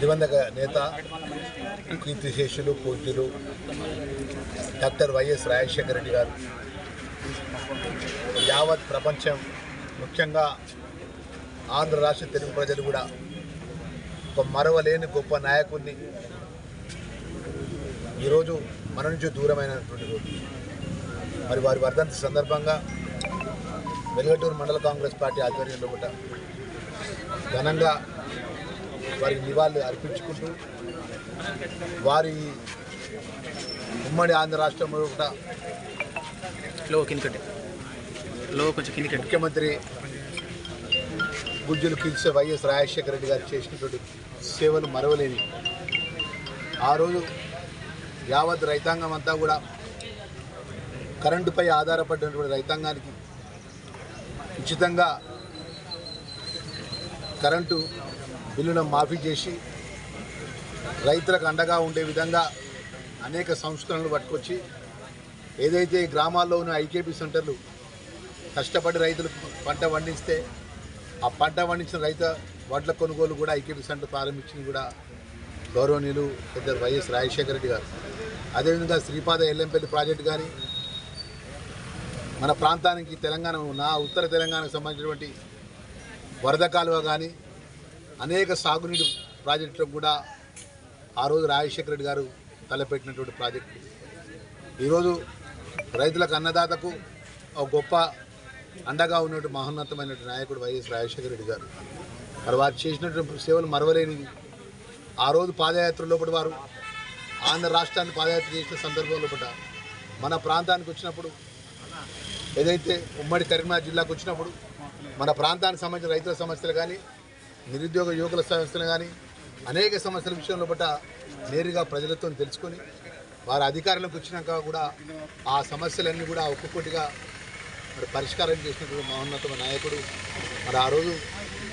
దివంగత నేత కీర్తిశేషులు పూజ్యులు డాక్టర్ వైఎస్ రాజశేఖర రెడ్డి గారు. యావత్ ప్రపంచం ముఖ్యంగా ఆంధ్ర రాష్ట్ర తెలుగు ప్రజలు కూడా ఒక మరవలేని గొప్ప నాయకుడిని ఈరోజు మన నుంచి దూరమైనటువంటి రోజు. మరి వారి వర్ధంతి సందర్భంగా వెలుగటూరు మండల కాంగ్రెస్ పార్టీ ఆధ్వర్యంలో కూడా ఘనంగా వారికి నివాళులు అర్పించుకుంటూ వారి ఉమ్మడి ఆంధ్ర రాష్ట్రంలో కూడా ముఖ్యమంత్రి గుజ్జులు కిల్సే వైఎస్ రాజశేఖర రెడ్డి గారు చేసినటువంటి సేవలు మరవలేని ఆ రోజు యావత్ రైతాంగం అంతా కూడా కరెంటుపై ఆధారపడినటువంటి రైతాంగానికి ఉచితంగా కరెంటు బిల్లును మాఫీ చేసి రైతులకు అండగా ఉండే విధంగా అనేక సంస్కరణలు పట్టుకొచ్చి ఏదైతే గ్రామాల్లో ఉన్న ఐకేపీ సెంటర్లు కష్టపడి రైతులు పంట పండిస్తే ఆ పంట పండించిన రైతు వడ్ల కొనుగోలు కూడా ఐకేపీ సెంటర్ ప్రారంభించింది కూడా గౌరవనీయులు పెద్ద వైఎస్ రాజశేఖర రెడ్డి గారు. అదేవిధంగా శ్రీపాద ఎల్లంపల్లి ప్రాజెక్టు కానీ మన ప్రాంతానికి తెలంగాణ నా ఉత్తర తెలంగాణకు సంబంధించినటువంటి వరద కాలువ కానీ అనేక సాగునీటి ప్రాజెక్టులకు కూడా ఆ రోజు రాజశేఖర రెడ్డి గారు తలపెట్టినటువంటి ప్రాజెక్టు. ఈరోజు రైతులకు అన్నదాతకు ఒక గొప్ప అండగా ఉన్నటువంటి మహోన్నతమైనటువంటి నాయకుడు వైఎస్ రాజశేఖర రెడ్డి గారు. మరి వారు చేసినటువంటి సేవలు మరవలేనివి ఆ రోజు పాదయాత్ర లోపల వారు ఆంధ్ర రాష్ట్రాన్ని పాదయాత్ర చేసిన సందర్భంలో పట మన ప్రాంతానికి వచ్చినప్పుడు ఏదైతే ఉమ్మడి కరీంనగర్ జిల్లాకు వచ్చినప్పుడు మన ప్రాంతానికి సంబంధించిన రైతుల సమస్యలు కానీ నిరుద్యోగ యువకుల సమస్యలు కానీ అనేక సమస్యల విషయంలో పట్ల నేరుగా ప్రజలతో తెలుసుకొని వారి అధికారంలోకి వచ్చినాక కూడా ఆ సమస్యలన్నీ కూడా ఒక్కొక్కటిగా మరి పరిష్కారం చేసినటువంటి మహోన్నత నాయకుడు. మరి ఆ రోజు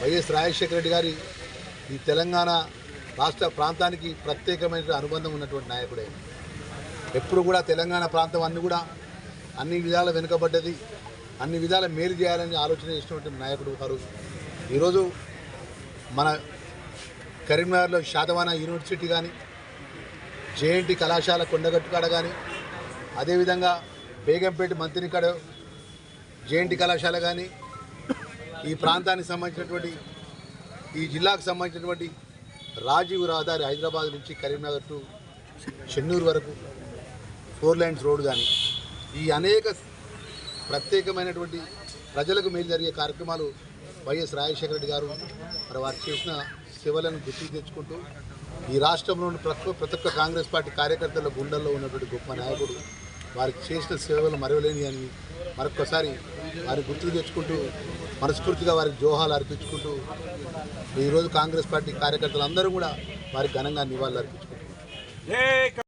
వైఎస్ రాజశేఖర రెడ్డి గారి ఈ తెలంగాణ రాష్ట్ర ప్రాంతానికి ప్రత్యేకమైన అనుబంధం ఉన్నటువంటి నాయకుడే. ఎప్పుడు కూడా తెలంగాణ ప్రాంతం అన్ని కూడా అన్ని విధాల వెనుకబడ్డది అన్ని విధాల మేలు చేయాలని ఆలోచన చేసినటువంటి నాయకుడు గారు ఈరోజు మన కరీంనగర్లో షాదవానా యూనివర్సిటీ కానీ జేఎన్టీ కళాశాల కొండగట్టు కాడ కానీ అదేవిధంగా బేగంపేట మంత్రి కాడ జేఎన్టీ కళాశాల కానీ ఈ ప్రాంతానికి సంబంధించినటువంటి ఈ జిల్లాకు సంబంధించినటువంటి రాజీవ్ రహదారి హైదరాబాద్ నుంచి కరీంనగర్ టు చెన్నూరు వరకు ఫోర్ లైన్స్ రోడ్ కానీ ఈ అనేక ప్రత్యేకమైనటువంటి ప్రజలకు మేలు జరిగే కార్యక్రమాలు వైఎస్ రాజశేఖర రెడ్డి గారు మరి వారు చేసిన సేవలను గుర్తు తెచ్చుకుంటూ ఈ రాష్ట్రంలోని ప్రతి ప్రతి ఒక్క కాంగ్రెస్ పార్టీ కార్యకర్తల గుండెల్లో ఉన్నటువంటి గొప్ప నాయకుడు. వారికి చేసిన సేవలు మరవలేని అని మరొకసారి వారి గుర్తు తెచ్చుకుంటూ మనస్ఫూర్తిగా వారికి జోహాలు అర్పించుకుంటూ ఈరోజు కాంగ్రెస్ పార్టీ కార్యకర్తలు అందరూ కూడా వారికి ఘనంగా నివాళులు అర్పించుకుంటున్నారు.